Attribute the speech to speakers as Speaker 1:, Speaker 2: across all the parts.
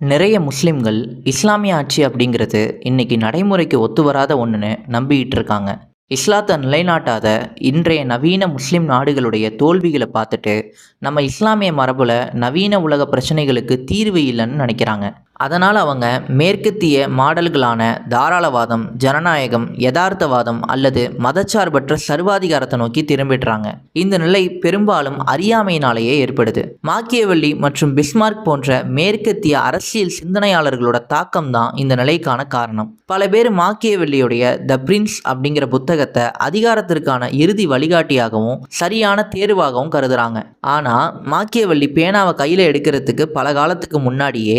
Speaker 1: நிறைய முஸ்லிம்கள் இஸ்லாமிய ஆட்சி அப்படிங்கிறது இன்னைக்கு நடைமுறைக்கு ஒத்து வராத ஒன்றுன்னு நம்பிக்கிட்டு இருக்காங்க. இஸ்லாத்தை நிலைநாட்டாத இன்றைய நவீன முஸ்லிம் நாடுகளுடைய தோல்விகளை பார்த்துட்டு நம்ம இஸ்லாமிய மரபில் நவீன உலக பிரச்சனைகளுக்கு தீர்வு இல்லைன்னு நினைக்கிறாங்க. அதனால் அவங்க மேற்கத்திய மாடல்களான தாராளவாதம் ஜனநாயகம் யதார்த்தவாதம் அல்லது மதச்சார்பற்ற சர்வாதிகாரத்தை நோக்கி திரும்பிடுறாங்க. இந்த நிலை பெரும்பாலும் அறியாமையினாலேயே ஏற்படுது. மாக்கியவெள்ளி மற்றும் பிஸ்மார்க் போன்ற மேற்கத்திய அரசியல் சிந்தனையாளர்களோட தாக்கம் தான் இந்த நிலைக்கான காரணம். பல பேர் மாக்கியவெள்ளியுடைய த பிரின்ஸ் அப்படிங்கிற புத்தகத்தை அதிகாரத்திற்கான இறுதி வழிகாட்டியாகவும் சரியான தேர்வாகவும் கருதுறாங்க. ஆனால் மாக்கியவெள்ளி பேனாவை கையில் எடுக்கிறதுக்கு பல காலத்துக்கு முன்னாடியே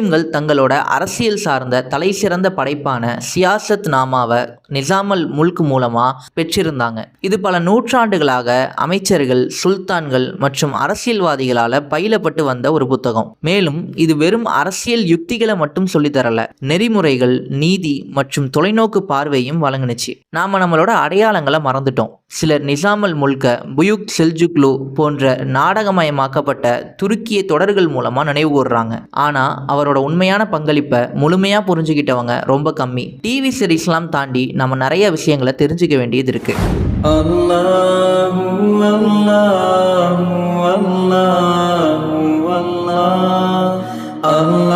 Speaker 1: முஸ்லிம்கள் தங்களோட அரசியல் சார்ந்த தலை சிறந்த படைப்பான சியாசத் நாமாவை நிசாமல் முல்க் மூலமாக பெற்றிருந்தாங்க. இது பல நூற்றாண்டுகளாக அமைச்சர்கள் சுல்தான்கள் மற்றும் அரசியல்வாதிகளால் பயிலப்பட்டு வந்த ஒரு புத்தகம். மேலும் இது வெறும் அரசியல் யுக்திகளை மட்டும் சொல்லித்தரல நெறிமுறைகள் நீதி மற்றும் தொலைநோக்கு பார்வையும் வழங்குனுச்சு. நாம நம்மளோட அடையாளங்களை மறந்துட்டோம். சிலர் நிசாமல் முல்க புயுக் செல்ஜுக்லு போன்ற நாடகமயமாக்கப்பட்ட துருக்கிய தொடர்கள் மூலமாக நினைவு கூறுறாங்க ஆனால் அவரோட அவரோட உண்மையான பங்களிப்பை முழுமையாக புரிஞ்சுக்கிட்டவங்க ரொம்ப கம்மி. டிவி சீரீஸ்லாம் தாண்டி நம்ம நிறைய விஷயங்களை தெரிஞ்சுக்க வேண்டியது
Speaker 2: இருக்குது அல்லாஹு அல்லாஹு அல்லாஹு அல்லாஹ்.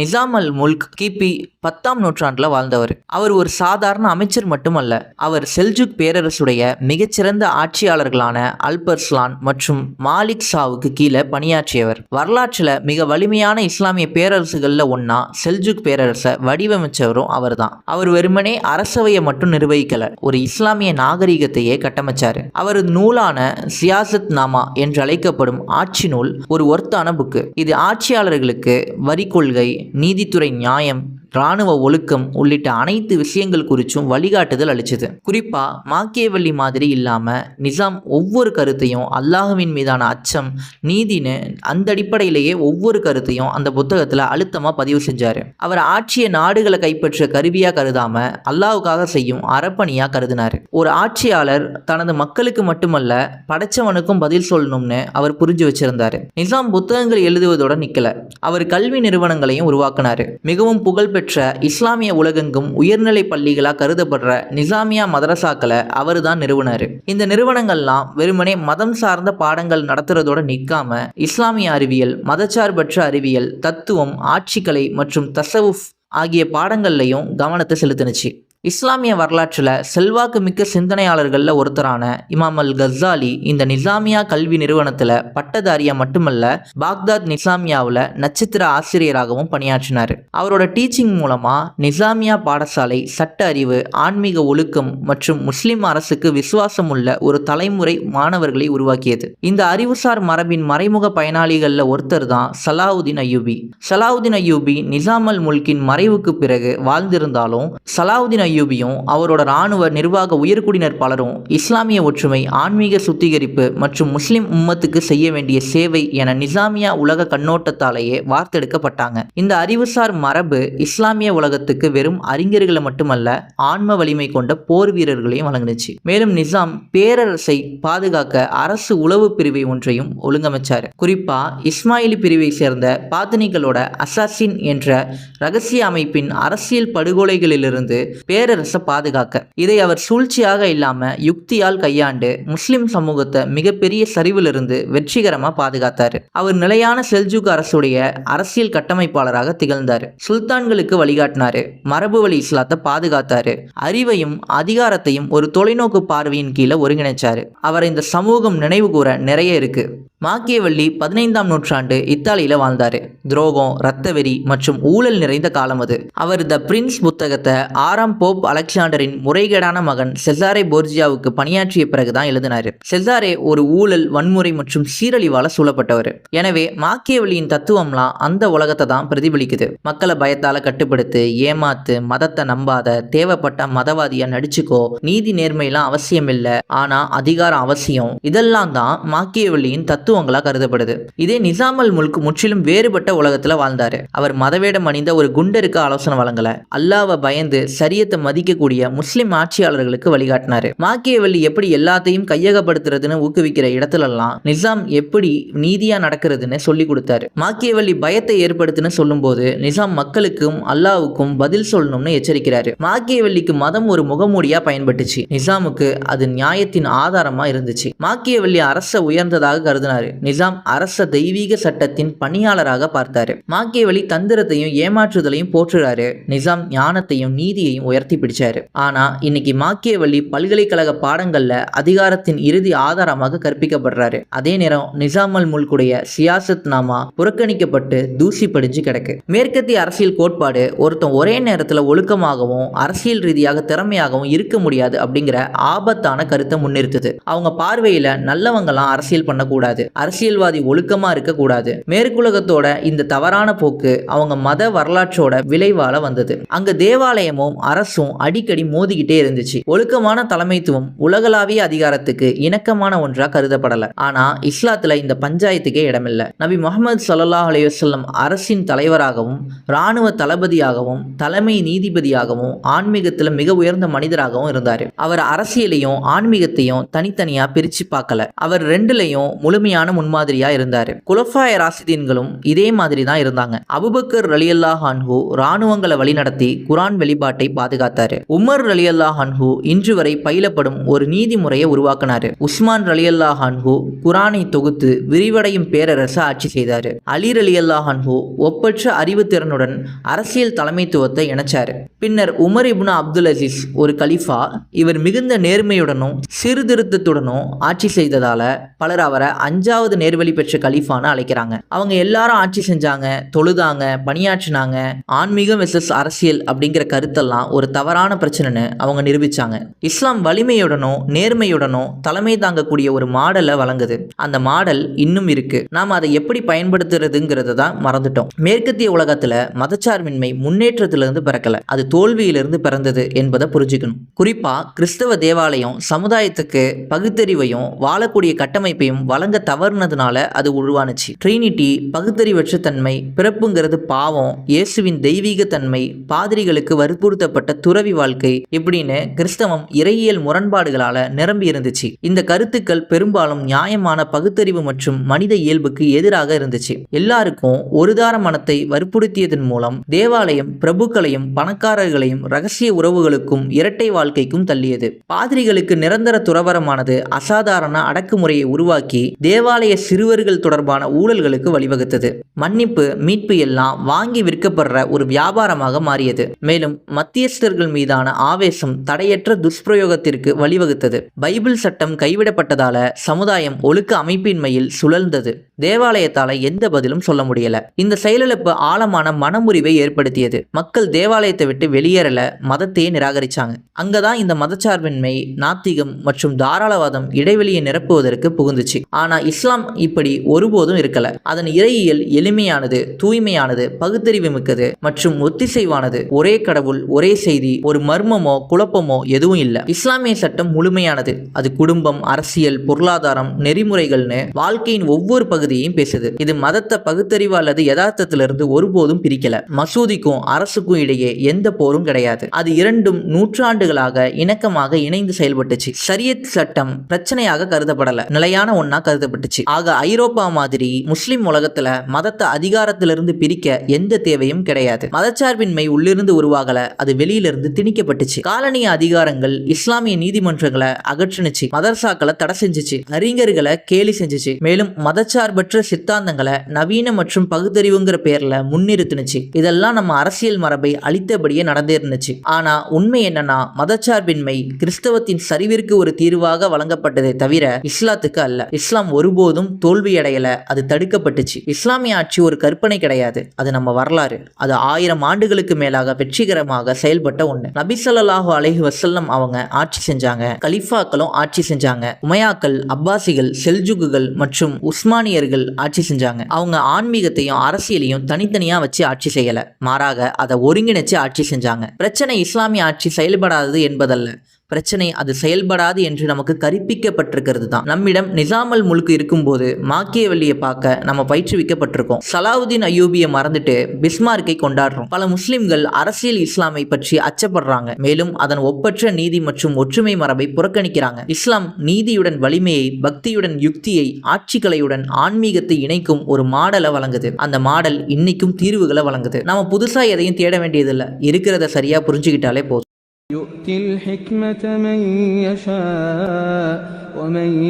Speaker 1: நிசாம் அல் முல்க் கிபி பத்தாம் நூற்றாண்டில் வாழ்ந்தவர். அவர் ஒரு சாதாரண அமைச்சர் மட்டுமல்ல அவர் செல்ஜுக் பேரரசுடைய மிகச்சிறந்த ஆட்சியாளர்களான அல்பர்ஸ்லான் மற்றும் மாலிக் ஷாவுக்கு கீழே பணியாற்றியவர். வரலாற்றில் மிக வலிமையான இஸ்லாமிய பேரரசுகளில் ஒன்றா செல்ஜுக் பேரரசை வடிவமைச்சவரும் அவர்தான். அவர் வெறுமனே அரசவையை மட்டும் நிர்வகிக்கல ஒரு இஸ்லாமிய நாகரிகத்தையே கட்டமைச்சாரு. அவரது நூலான சியாசத் நாமா என்று அழைக்கப்படும் ஆட்சி நூல் ஒரு ஒர்த்தான புக்கு. இது ஆட்சியாளர்களுக்கு வரி கொள்கை நீதித்துறை நியாயம். இராணுவ ஒழுக்கம் உள்ளிட்ட அனைத்து விஷயங்கள் குறித்தும் வழிகாட்டுதல் அளிச்சது. குறிப்பா மாக்கியவள்ளி மாதிரி இல்லாம நிசாம் ஒவ்வொரு கருத்தையும் அல்லாஹுவின் மீதான அச்சம் நீதின்னு அந்த அடிப்படையிலேயே ஒவ்வொரு கருத்தையும் அந்த புத்தகத்துல அழுத்தமா பதிவு செஞ்சாரு. அவர் ஆட்சிய நாடுகளை கைப்பற்ற கருவியா கருதாம அல்லாவுக்காக செய்யும் அறப்பணியா கருதினார். ஒரு ஆட்சியாளர் தனது மக்களுக்கு மட்டுமல்ல படைச்சவனுக்கும் பதில் சொல்லணும்னு அவர் புரிஞ்சு வச்சிருந்தார். நிசாம் புத்தகங்கள் எழுதுவதோட நிக்கல. அவர் கல்வி நிறுவனங்களையும் உருவாக்கினார். மிகவும் புகழ்பெற்ற இஸ்லாமிய உலகெங்கும் உயர்நிலை பள்ளிகளா கருதப்படுற நிசாமியா மதரசாக்களை அவர் தான் நிறுவனாரு. இந்த நிறுவனங்கள்லாம் வெறுமனே மதம் சார்ந்த பாடங்கள் நடத்துறதோட நிற்காம இஸ்லாமிய அறிவியல் மதச்சார்பற்ற அறிவியல் தத்துவம் ஆட்சிக்கலை மற்றும் தசவுஃப் ஆகிய பாடங்கள்லையும் கவனத்தை செலுத்தினுச்சு. இஸ்லாமிய வரலாற்றில் செல்வாக்கு மிக்க சிந்தனையாளர்களில் ஒருத்தரான இமாம் அல் கஸ்ஸாலி இந்த நிசாமியா கல்வி நிறுவனத்தில் பட்டதாரியா மட்டுமல்ல பாக்தாத் நிசாமியாவில் நட்சத்திர ஆசிரியராகவும் பணியாற்றினார். அவரோட டீச்சிங் மூலமாக நிசாமியா பாடசாலை சட்ட அறிவு ஆன்மீக ஒழுக்கம் மற்றும் முஸ்லிம் அரசுக்கு விசுவாசம் உள்ள ஒரு தலைமுறை மாணவர்களை உருவாக்கியது. இந்த அறிவுசார் மரபின் மறைமுக பயனாளிகளில் ஒருத்தர் தான் சலாவுதீன் அய்யூபி சலாவுதீன் அய்யூபி நிசாம் அல் முல்கின் மறைவுக்கு பிறகு வாழ்ந்திருந்தாலும் சலாவுதீன் ஐயூபியும் அவரோட இராணுவ நிர்வாக உயர்குடியினர் பலரும் இஸ்லாமிய ஒற்றுமை ஆன்மீக சுத்திகரிப்பு மற்றும் முஸ்லிம் உம்மத்துக்கு செய்ய வேண்டிய சேவை என நிசாமியா உலக கண்ணோட்டத்தாலேயே வார்த்தெடுக்கப்பட்டாங்க. இந்த அறிவுசார் மரபு இஸ்லாமிய உலகத்துக்கு வெறும் அறிஞர்களை மட்டுமல்ல ஆன்ம வலிமை கொண்ட போர் வீரர்களையும் வழங்குனுச்சு. மேலும் நிசாம் பேரரசை பாதுகாக்க அரசு உளவு பிரிவை ஒன்றையும் ஒழுங்கமைச்சார். குறிப்பா இஸ்மாயிலி பிரிவை சேர்ந்த பாத்தினிகளோட அசாசின் என்ற ரகசிய அமைப்பின் அரசியல் படுகொலைகளிலிருந்து பேர் பேரரசை பாதுகாக்க. இதை அவர் சூழ்ச்சியாக இல்லாம யுக்தியால் கையாண்டு முஸ்லிம் சமூகத்தை மிகப்பெரிய சரிவிலிருந்து வெற்றிகரமா பாதுகாத்தாரு. அவர் நிலையான செல்ஜுக் அரசுடைய அரசியல் கட்டமைப்பாளராக திகழ்ந்தார். சுல்தான்களுக்கு வழிகாட்டினாரு. மரபு வழி இஸ்லாத்தை பாதுகாத்தாரு. அறிவையும் அதிகாரத்தையும் ஒரு தொலைநோக்கு பார்வையின் கீழே ஒருங்கிணைச்சாரு. அவர் இந்த சமூகம் நினைவு கூற நிறைய இருக்கு. மாக்கியவள்ளி பதினைந்தாம் நூற்றாண்டு இத்தாலியில வாழ்ந்தாரு. துரோகம் இரத்தவெறி மற்றும் ஊழல் நிறைந்த காலம் அது. அவர் த பிரின்ஸ் புத்தகத்தை ஆறாம் போப் அலெக்சாண்டரின் முறைகேடான மகன் செசாரே போர்ஜியாவுக்கு பணியாற்றிய பிறகுதான் எழுதினார். செசாரே ஒரு ஊழல் வன்முறை மற்றும் சீரழிவால சூழப்பட்டவர். எனவே மாக்கியவள்ளியின் தத்துவம்லாம் அந்த உலகத்தை தான் பிரதிபலிக்குது. மக்களை பயத்தால கட்டுப்படுத்து ஏமாத்து மதத்தை நம்பாத தேவைப்பட்ட மதவாதியா நடிச்சுக்கோ நீதி நேர்மையெல்லாம் அவசியம் இல்லை ஆனா அதிகாரம் அவசியம். இதெல்லாம் தான் மாக்கியவள்ளியின் தத்துவம் தத்துவங்களா கருதப்படுது. இதே நிசாமல் முல்க் முற்றிலும் வேறுபட்ட உலகத்துல வாழ்ந்தாரு. அவர் மதவேடம் அணிந்த ஒரு குண்டருக்கு ஆலோசனை வழங்கல. அல்லாவை பயந்து சரியத்தை மதிக்கக்கூடிய முஸ்லிம் ஆட்சியாளர்களுக்கு வழிகாட்டினாரு. மாக்கியவல்லி எப்படி எல்லாத்தையும் கையகப்படுத்துறதுன்னு ஊக்குவிக்கிற இடத்துலலாம் நிசாம் எப்படி நீதியா நடக்கிறதுன்னு சொல்லி கொடுத்தாரு. மாக்கியவல்லி பயத்தை ஏற்படுத்துன்னு சொல்லும்போது நிசாம் மக்களுக்கும் அல்லாவுக்கும் பதில் சொல்லணும்னு எச்சரிக்கிறாரு. மாக்கியவல்லிக்கு மதம் ஒரு முகமூடியா பயன்பட்டுச்சு. நிசாமுக்கு அது நியாயத்தின் ஆதாரமா இருந்துச்சு. மாக்கியவல்லி அரச உயர்ந்ததாக கருதினார். நிசாம் அரச தெய்வீக சட்டத்தின் பணியாளராக பார்த்தாரு. மாக்கியவல்லி தந்திரத்தையும் ஏமாற்றுதலையும் போற்றுறாரு நிசாம் ஞானத்தையும் நீதியையும் உயர்த்தி பிடிச்சாரு. ஆனா இன்னைக்கு மாக்கியவல்லி பல்கலைக்கழக பாடங்கள்ல அதிகாரத்தின் இறுதி ஆதாரமாக கற்பிக்கப்படுறாரு. அதே நேரம் நிசாமல் முல்குடைய சியாசத் நாமா புறக்கணிக்கப்பட்டு தூசி படிஞ்சு கிடக்கு. மேற்கத்திய அரசியல் கோட்பாடு ஒருத்தன் ஒரே நேரத்துல ஒழுக்கமாகவும் அரசியல் ரீதியாக திறமையாகவும் இருக்க முடியாது அப்படிங்கிற ஆபத்தான கருத்தை முன்னிறுத்துது. அவங்க பார்வையில நல்லவங்கலாம் அரசியல் பண்ணக்கூடாது. அரசியல்வாதி ஒழுக்கமா இருக்கக்கூடாது. மேற்குலகத்தோட இந்த தவறான போக்கு அவங்க மத வரலாற்றோட விளைவால வந்தது. அங்க தேவாலயமும் அரசும் அடிக்கடி மோதிக்கிட்டே இருந்துச்சு. ஒழுக்கமான தலைமைத்துவம் உலகளாவிய அதிகாரத்துக்கு இணக்கமான ஒன்றா கருதப்படல. ஆனா இஸ்லாத்துல இந்த பஞ்சாயத்துக்கே இடமில்ல. நபி முகமது ஸல்லல்லாஹு அலைஹி அரசின் தலைவராகவும் இராணுவ தளபதியாகவும் தலைமை நீதிபதியாகவும் ஆன்மீகத்துல மிக உயர்ந்த மனிதராகவும் இருந்தாரு. அவர் அரசியலையும் ஆன்மீகத்தையும் தனித்தனியா பிரிச்சு பார்க்கல. அவர் ரெண்டுலையும் உண்மையான முன்மாதிரியா இருந்தார். குலஃபாய ராசிதீன்களும் இதே மாதிரி தான் இருந்தாங்க. அபுபக்கர் ரலியல்லாஹ் ஹான்ஹு ராணுவங்களை வழிநடத்தி குரான் வெளிப்பாட்டை பாதுகாத்தாரு. உமர் ரலியல்லாஹ் ஹான்ஹு இன்று வரை பயிலப்படும் ஒரு நீதிமுறையை உருவாக்கினாரு. உஸ்மான் ரலியல்லாஹ் ஹான்ஹு குரானை தொகுத்து விரிவடையும் பேரரசை ஆட்சி செய்தார். அலி ரலியல்லாஹ் அன்ஹு ஒப்பற்ற அறிவுத்திறனுடன் அரசியல் தலைமைத்துவத்தை இணைச்சாரு. பின்னர் உமர் இப்னு அப்துல் அசீஸ் ஒரு கலிஃபா இவர் மிகுந்த நேர்மையுடனும் சீர்திருத்தத்துடனும் ஆட்சி செய்ததால பலர் அவரை அஞ்சாவது நேர்வழி பெற்ற கலீஃபான்னு அழைக்கிறாங்க. அவங்க எல்லாரும் ஆட்சி செஞ்சாங்க தொழுதாங்க பணியாற்றினாங்க. ஆன்மீகம் வெசஸ் அரசியல் அப்படிங்கிற கருத்தெல்லாம் ஒரு தவறான பிரச்சனைன்னு அவங்க நிரூபிச்சாங்க. இஸ்லாம் வலிமையுடனும் நேர்மையுடனும் தலைமை தாங்கக்கூடிய ஒரு மாடலை வழங்குது. அந்த மாடல் இன்னும் இருக்கு. நாம் அதை எப்படி பயன்படுத்துறதுங்கிறத தான் மறந்துட்டோம். மேற்கத்திய உலகத்துல மதச்சார்பின்மை முன்னேற்றத்திலிருந்து பிறக்கல. அது தோல்வியிலிருந்து பிறந்தது என்பதை புரிஞ்சுக்கணும். குறிப்பா கிறிஸ்தவ தேவாலயம் சமுதாயத்துக்கு பகுத்தறிவையும் வாழக்கூடிய கட்டமைப்பையும் வழங்க தவறுனதுனால அது உருவானுச்சு. ட்ரினிட்டி பகுத்தறிவற்ற தன்மை பிறப்புங்கிறது பாவம் இயேசுவின் தெய்வீக தன்மை பாதிரிகளுக்கு வற்புறுத்தப்பட்ட துறவி வாழ்க்கை இப்படின்னு கிறிஸ்தவம் இறையியல் முரண்பாடுகளால நிரம்பி இருந்துச்சு. இந்த கருத்துக்கள் பெரும்பாலும் நியாயமான பகுத்தறிவு மற்றும் மனித இயல்புக்கு எதிராக இருந்துச்சு. எல்லாருக்கும் ஒருதார மனத்தை வற்புறுத்தியதன் மூலம் தேவாலயம் பிரபுக்களையும் பணக்காரர்களையும் ரகசிய உறவுகளுக்கும் இரட்டை வாழ்க்கைக்கும் தள்ளியது. பாதிரிகளுக்கு நிரந்தர துறவரமானது அசாதாரண அடக்குமுறையை உருவாக்கி தேவாலய சிறுவர்கள் தொடர்பான ஊழல்களுக்கு வழிவகுத்தது. மன்னிப்பு மீட்பு எல்லாம் வாங்கி விற்கப்படுற ஒரு வியாபாரமாக மாறியது. மேலும் மத்தியஸ்தர்கள் மீதான ஆவேசம் தடையற்ற துஷ்பிரயோகத்திற்கு வழிவகுத்தது. பைபிள் சட்டம் கைவிடப்பட்டதால சமுதாயம் ஒழுக்க அமைப்பின்மையில் சுழல்ந்தது தேவாலயத்தால எந்த பதிலும் சொல்ல முடியல. இந்த செயலிழப்பு ஆழமான மனமுறிவை ஏற்படுத்தியது. மக்கள் தேவாலயத்தை விட்டு வெளியேறல மதத்தையே நிராகரிச்சாங்க. அங்கதான் இந்த மதச்சார்பின்மை நாத்திகம் மற்றும் தாராளவாதம் இடைவெளியை நிரப்புவதற்கு புகுந்துச்சு. ஆனா இஸ்லாம் இப்படி ஒருபோதும் இருக்கல. அதன் இறையியல் எளிமையானது தூய்மையானது பகுத்தறிவு மிக்கது மற்றும் ஒத்திசைவானது. ஒரே கடவுள் ஒரே செய்தி ஒரு மர்மமோ குழப்பமோ எதுவும் இல்லை. இஸ்லாமிய சட்டம் முழுமையானது. அது குடும்பம் அரசியல் பொருளாதாரம் நெறிமுறைகள்னு வாழ்க்கையின் ஒவ்வொரு பகுதியையும் பேசுது. இது மதத்தை பகுத்தறிவு அல்லது யதார்த்தத்திலிருந்து ஒருபோதும் பிரிக்கல. மசூதிக்கும் அரசுக்கும் இடையே எந்த போரும் கிடையாது. அது இரண்டும் நூற்றாண்டுகளாக இணக்கமாக இணைந்து செயல்பட்டுச்சு. சரியத் சட்டம் பிரச்சனையாக கருதப்படல. நிலையான ஒண்ணா ஏற்பட்டுச்சு. ஆக ஐரோப்பா மாதிரி முஸ்லிம் உலகத்துல மதத்தை அதிகாரத்திலிருந்து பிரிக்க எந்த தேவையும் கிடையாது. மதச்சார்பின்மை உள்ளிருந்து உருவாகல அது வெளியிலிருந்து திணிக்கப்பட்டுச்சு. காலனிய அதிகாரங்கள் இஸ்லாமிய நீதிமன்றங்களை அகற்றுனுச்சு மதர்சாக்களை தடை செஞ்சுச்சு அறிஞர்களை கேலி செஞ்சுச்சு. மேலும் மதச்சார்பற்ற சித்தாந்தங்களை நவீன மற்றும் பகுத்தறிவுங்கிற பேர்ல முன்னிறுத்துனுச்சு. இதெல்லாம் நம்ம அரசியல் மரபை அழித்தபடியே நடந்தே இருந்துச்சு ஆனா உண்மை என்னன்னா மதச்சார்பின்மை கிறிஸ்தவத்தின் சரிவிற்கு ஒரு தீர்வாக வழங்கப்பட்டதே தவிர இஸ்லாத்துக்கு அல்ல. இஸ்லாம் ஒரு ஒருபோதும் தோல்வியடையல அது தடுக்கப்பட்டுச்சு. இஸ்லாமிய ஆட்சி ஒரு கற்பனை கிடையாது. அது நம்ம வரலாறு. அது ஆயிரம் ஆண்டுகளுக்கு மேலாக வெற்றிகரமாக செயல்பட்ட ஒன்று நபிசல்லாஹு அலஹி வசல்லம் அவங்க ஆட்சி செஞ்சாங்க. கலிஃபாக்களும் ஆட்சி செஞ்சாங்க. உமையாக்கள் அப்பாசிகள் செல்ஜுகுகள் மற்றும் உஸ்மானியர்கள் ஆட்சி செஞ்சாங்க. அவங்க ஆன்மீகத்தையும் அரசியலையும் தனித்தனியா வச்சு ஆட்சி செய்யல. மாறாக அதை ஒருங்கிணைச்சு ஆட்சி செஞ்சாங்க. பிரச்சனை இஸ்லாமிய ஆட்சி செயல்படாதது என்பதல்ல. பிரச்சனை அது செயல்படாது என்று நமக்கு கற்பிக்கப்பட்டிருக்கிறது தான் நம்மிடம் நிசாமல் முழுக்கு இருக்கும்போது மாக்கியவல்லியை பார்க்க நம்ம பயிற்றுவிக்கப்பட்டிருக்கோம். சலாவுதீன் அயூபியை மறந்துட்டு பிஸ்மார்க்கை கொண்டாடுறோம். பல முஸ்லிம்கள் அரசியல் இஸ்லாமை பற்றி அச்சப்படுறாங்க. மேலும் அதன் ஒப்பற்ற நீதி மற்றும் ஒற்றுமை மரபை புறக்கணிக்கிறாங்க. இஸ்லாம் நீதியுடன் வலிமையை பக்தியுடன் யுக்தியை ஆட்சிக்கலையுடன் ஆன்மீகத்தை இணைக்கும் ஒரு மாடலை வழங்குது. அந்த மாடல் இன்னைக்கும் தீர்வுகளை வழங்குது. நம்ம புதுசா எதையும் தேட வேண்டியதில்லை. இருக்கிறத சரியா புரிஞ்சுக்கிட்டாலே போதும்.
Speaker 3: يؤتي الحكمة من يشاء ومن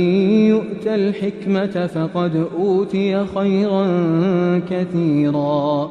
Speaker 3: يؤت الحكمة فقد أوتي خيرا كثيرا.